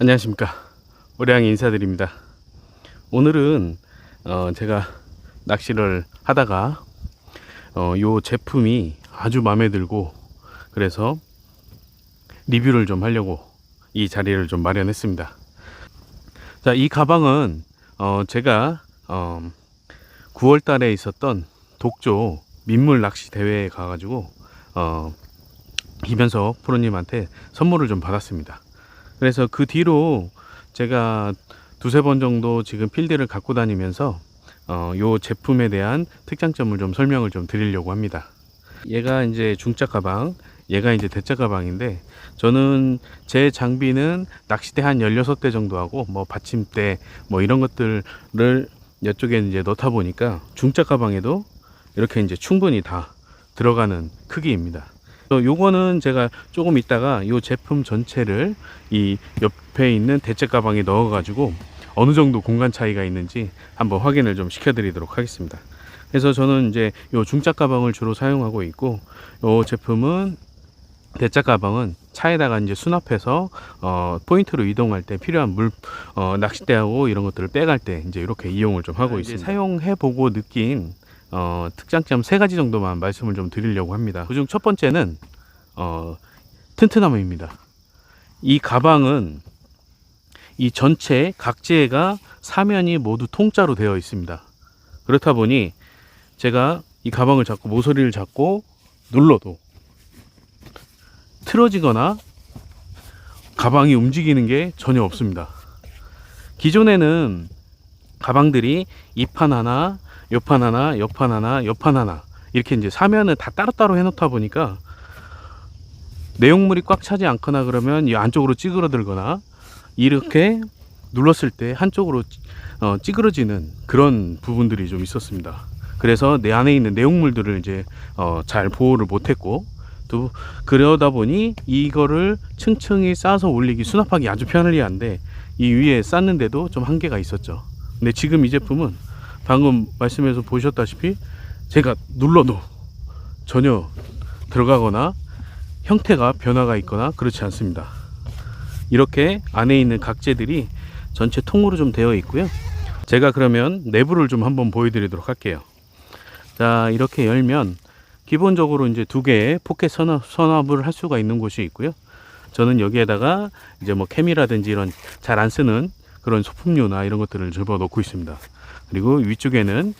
안녕하십니까. 오래양이 인사드립니다. 오늘은 어, 제가 낚시를 하다가 어, 요 제품이 아주 마음에 들고 그래서 리뷰를 좀 하려고 이 자리를 좀 마련했습니다. 자 이 가방은 어, 제가 어, 9월 달에 있었던 독조 민물 낚시 대회에 가가지고 어, 김현석 프로님한테 선물을 좀 받았습니다 그래서 그 뒤로 제가 두세 번 정도 지금 필드를 갖고 다니면서 어, 요 제품에 대한 특장점을 좀 설명을 좀 드리려고 합니다. 얘가 이제 중짜 가방, 얘가 이제 대짜 가방인데 저는 제 장비는 낚싯대 한 16대 정도 하고 뭐 받침대 뭐 이런 것들을 이쪽에 이제 넣다 보니까 중짜 가방에도 이렇게 이제 충분히 다 들어가는 크기입니다. 또 요거는 제가 조금 있다가 요 제품 전체를 이 옆에 있는 대체 가방에 넣어 가지고 어느 정도 공간 차이가 있는지 한번 확인을 좀 시켜 드리도록 하겠습니다. 그래서 저는 이제 요 중짜 가방을 주로 사용하고 있고 요 제품은 대짜 가방은 차에다가 이제 수납해서 어 포인트로 이동할 때 필요한 물 어, 낚싯대하고 이런 것들을 빼갈 때 이제 이렇게 이용을 좀 하고 있습니다. 사용해 보고 느낀 어, 특장점 세 가지 정도만 말씀을 좀 드리려고 합니다. 그중 첫 번째는 어, 튼튼함입니다. 이 가방은 이 전체 각재가 사면이 모두 통짜로 되어 있습니다. 그렇다 보니 제가 이 가방을 잡고 모서리를 잡고 눌러도 틀어지거나 가방이 움직이는 게 전혀 없습니다. 기존에는 가방들이 이 판 하나, 옆판 하나, 옆판 하나, 옆판 하나 이렇게 이제 사면을 다 따로따로 해놓다 보니까 내용물이 꽉 차지 않거나 그러면 이 안쪽으로 찌그러들거나 이렇게 눌렀을 때 한쪽으로 어, 찌그러지는 그런 부분들이 좀 있었습니다. 그래서 내 안에 있는 내용물들을 이제 어, 잘 보호를 못했고 또 그러다 보니 이거를 층층이 쌓아서 올리기 수납하기 아주 편리한데 이 위에 쌓는데도 좀 한계가 있었죠. 근데 지금 이 제품은 방금 말씀해서 보셨다시피 제가 눌러도 전혀 들어가거나 형태가 변화가 있거나 그렇지 않습니다. 이렇게 안에 있는 각재들이 전체 통으로 좀 되어 있고요. 제가 그러면 내부를 좀 한번 보여드리도록 할게요. 자, 이렇게 열면 기본적으로 이제 두 개의 포켓 선압, 선압을 할 수가 있는 곳이 있고요. 저는 여기에다가 이제 뭐 캠이라든지 이런 잘 안 쓰는 그런 소품류나 이런 것들을 집어 넣고 있습니다. 그리고 위쪽에는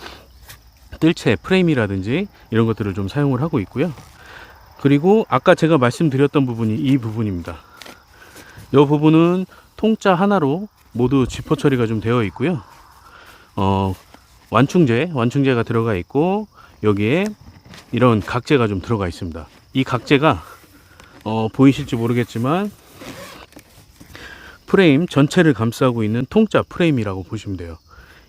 뜰채 프레임이라든지 이런 것들을 좀 사용을 하고 있고요. 그리고 아까 제가 말씀드렸던 부분이 이 부분입니다. 이 부분은 통짜 하나로 모두 지퍼 처리가 좀 되어 있고요. 어, 완충제, 완충제가 들어가 있고 여기에 이런 각재가 좀 들어가 있습니다. 이 각재가 어, 보이실지 모르겠지만 프레임 전체를 감싸고 있는 통짜 프레임이라고 보시면 돼요.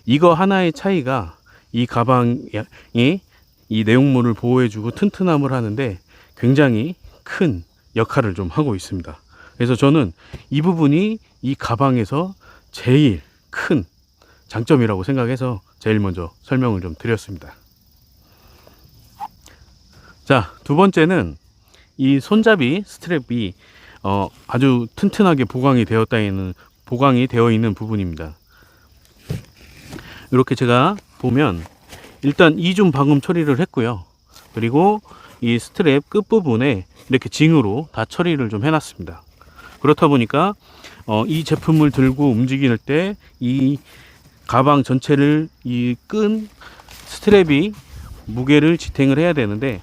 이거 하나의 차이가 이 가방이 이 내용물을 보호해주고 튼튼함을 하는데 굉장히 큰 역할을 좀 하고 있습니다. 그래서 저는 이 부분이 이 가방에서 제일 큰 장점이라고 생각해서 제일 먼저 설명을 좀 드렸습니다. 자, 두 번째는 이 손잡이 스트랩이 어, 아주 튼튼하게 보강이 되었다 있는 보강이 되어 있는 부분입니다. 이렇게 제가 보면 일단 이중 방음 처리를 했고요. 그리고 이 스트랩 끝 부분에 이렇게 징으로 다 처리를 좀 해놨습니다. 그렇다 보니까 어, 이 제품을 들고 움직일 때 이 가방 전체를 이 끈 스트랩이 무게를 지탱을 해야 되는데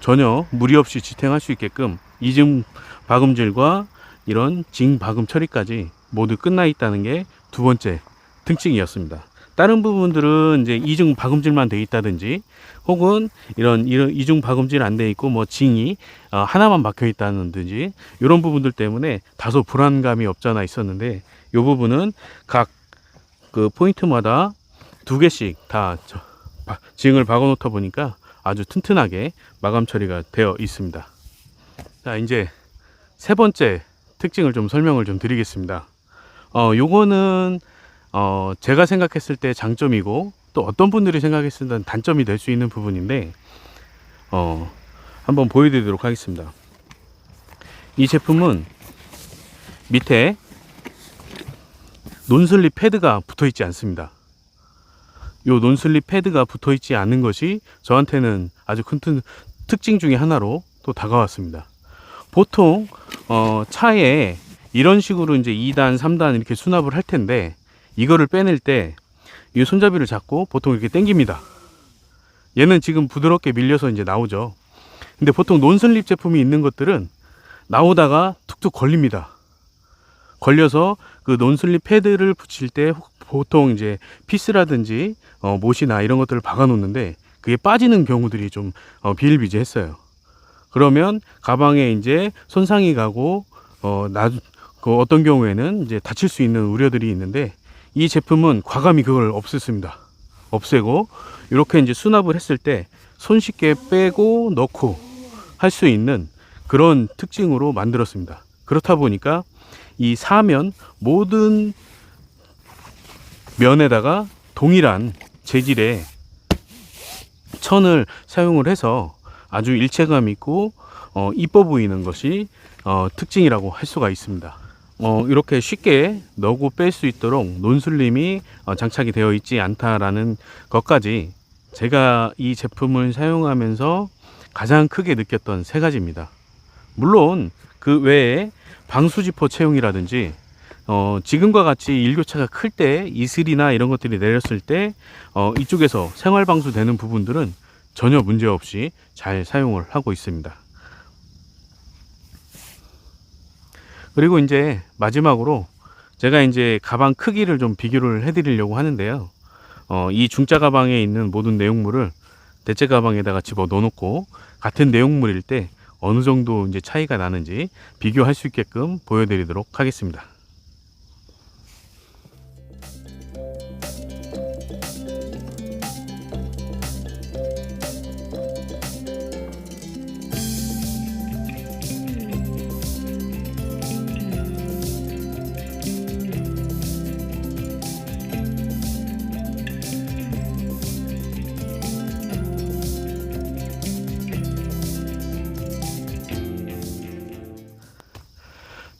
전혀 무리 없이 지탱할 수 있게끔 이중 박음질과 이런 징 박음 처리까지 모두 끝나 있다는 게 두 번째 특징이었습니다. 다른 부분들은 이제 이중 박음질만 돼 있다든지 혹은 이런 이중 박음질 안 돼 있고 뭐 징이 어, 하나만 박혀 있다든지 이런 부분들 때문에 다소 불안감이 없잖아 있었는데 이 부분은 각 그 포인트마다 두 개씩 다 징을 박아 놓다 보니까 아주 튼튼하게 마감 처리가 되어 있습니다. 자, 이제 세 번째 특징을 좀 설명을 좀 드리겠습니다. 어, 요거는 어, 제가 생각했을 때 장점이고 또 어떤 분들이 생각했을 때 단점이 될 수 있는 부분인데 어, 한번 보여드리도록 하겠습니다. 이 제품은 밑에 논슬립 패드가 붙어 있지 않습니다. 요 논슬립 패드가 붙어 있지 않는 것이 저한테는 아주 큰 특- 특징 중에 하나로 또 다가왔습니다. 보통 어, 차에 이런 식으로 이제 2단, 3단 이렇게 수납을 할 텐데 이거를 빼낼 때 이 손잡이를 잡고 보통 이렇게 당깁니다. 얘는 지금 부드럽게 밀려서 이제 나오죠. 근데 보통 논슬립 제품이 있는 것들은 나오다가 툭툭 걸립니다. 걸려서 그 논슬립 패드를 붙일 때 혹- 보통 이제 피스라든지 어, 못이나 이런 것들을 박아 놓는데 그게 빠지는 경우들이 좀 어, 비일비재했어요. 그러면 가방에 이제 손상이 가고 어, 나, 그 어떤 경우에는 이제 다칠 수 있는 우려들이 있는데 이 제품은 과감히 그걸 없앴습니다. 없애고 이렇게 이제 수납을 했을 때 손쉽게 빼고 넣고 할 수 있는 그런 특징으로 만들었습니다. 그렇다 보니까 이 사면 모든 면에다가 동일한 재질의 천을 사용을 해서 아주 일체감 있고 어, 이뻐 보이는 것이 어, 특징이라고 할 수가 있습니다. 어, 이렇게 쉽게 넣고 뺄 수 있도록 논슬림이 어, 장착이 되어 있지 않다라는 것까지 제가 이 제품을 사용하면서 가장 크게 느꼈던 세 가지입니다. 물론 그 외에 방수지퍼 채용이라든지 어, 지금과 같이 일교차가 클 때 이슬이나 이런 것들이 내렸을 때 어, 이쪽에서 생활 방수 되는 부분들은 전혀 문제 없이 잘 사용을 하고 있습니다. 그리고 이제 마지막으로 제가 이제 가방 크기를 좀 비교를 해 드리려고 하는데요. 어, 이 중자 가방에 있는 모든 내용물을 대체 가방에다가 집어 넣어 놓고 같은 내용물일 때 어느 정도 이제 차이가 나는지 비교할 수 있게끔 보여드리도록 하겠습니다.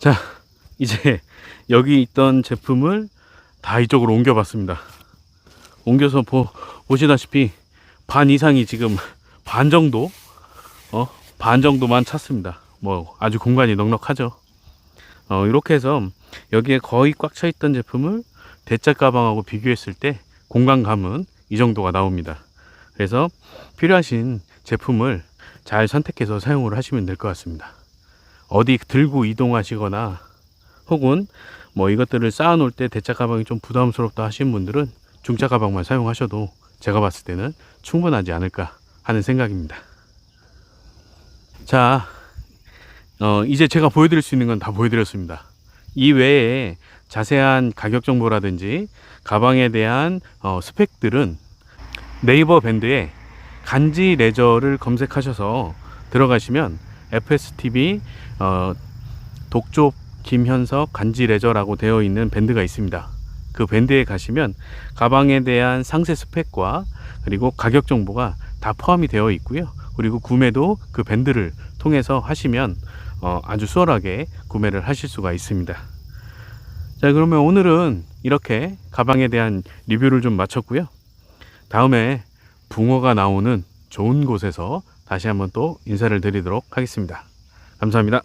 자, 이제 여기 있던 제품을 다 이쪽으로 옮겨 봤습니다. 옮겨서 보, 보시다시피 반 이상이 지금 반 정도, 어, 반 정도만 찼습니다. 뭐 아주 공간이 넉넉하죠. 어, 이렇게 해서 여기에 거의 꽉 차 있던 제품을 대짜 가방하고 비교했을 때 공간감은 이 정도가 나옵니다. 그래서 필요하신 제품을 잘 선택해서 사용을 하시면 될 것 같습니다. 어디 들고 이동하시거나 혹은 뭐 이것들을 쌓아 놓을 때 대차 가방이 좀 부담스럽다 하시는 분들은 중차 가방만 사용하셔도 제가 봤을 때는 충분하지 않을까 하는 생각입니다. 자, 어, 이제 제가 보여드릴 수 있는 건 다 보여드렸습니다. 이 외에 자세한 가격 정보라든지 가방에 대한 어, 스펙들은 네이버 밴드에 간지 레저를 검색하셔서 들어가시면 FSTV 어, 독조 김현석 간지 레저라고 되어 있는 밴드가 있습니다. 그 밴드에 가시면 가방에 대한 상세 스펙과 그리고 가격 정보가 다 포함이 되어 있고요. 그리고 구매도 그 밴드를 통해서 하시면 어, 아주 수월하게 구매를 하실 수가 있습니다. 자, 그러면 오늘은 이렇게 가방에 대한 리뷰를 좀 마쳤고요. 다음에 붕어가 나오는 좋은 곳에서 다시 한번 또 인사를 드리도록 하겠습니다. 감사합니다.